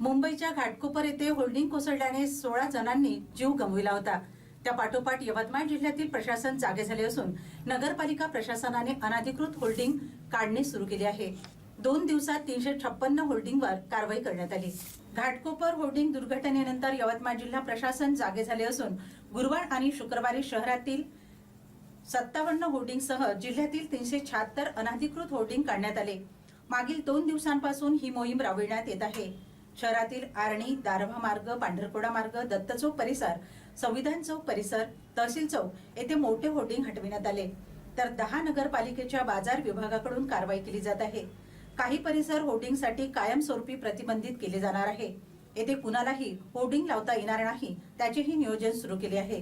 मुंबईच्या घाटकोपर येथे होल्डिंग कोसळल्याने सोळा जणांनी जीव गमविला होता. त्या पाठोपाठ यवतमाळ जिल्ह्यातील प्रशासन जागे झाले असून नगरपालिका प्रशासनाने अनधिकृत होल्डिंग काढणे सुरू केले आहे. दोन दिवसात तीनशे छप्पन्न होल्डिंगवर कारवाई करण्यात आली. घाटकोपर होल्डिंग दुर्घटनेनंतर यवतमाळ जिल्हा प्रशासन जागे झाले असून गुरुवार आणि शुक्रवारी शहरातील सत्तावन्न होर्डिंगसह जिल्ह्यातील तीनशे शहात्तर अनधिकृत होर्डिंग काढण्यात आले. मागील दोन दिवसांपासून ही मोहीम राबविण्यात येत आहे. शहरातील आर्णी दारव्हा मार्ग पांढरकोडा मार्ग दत्त चौक परिसर संविधान चौक परिसर तहसील चौक येथे मोठे होर्डिंग हटविण्यात आले. तर दहा नगरपालिकेच्या बाजार विभागाकडून कारवाई केली जात आहे. काही परिसर होर्डिंगसाठी कायमस्वरूपी प्रतिबंधित केले जाणार आहे. येथे कुणालाही होर्डिंग लावता येणार नाही त्याचेही नियोजन सुरू केले आहे.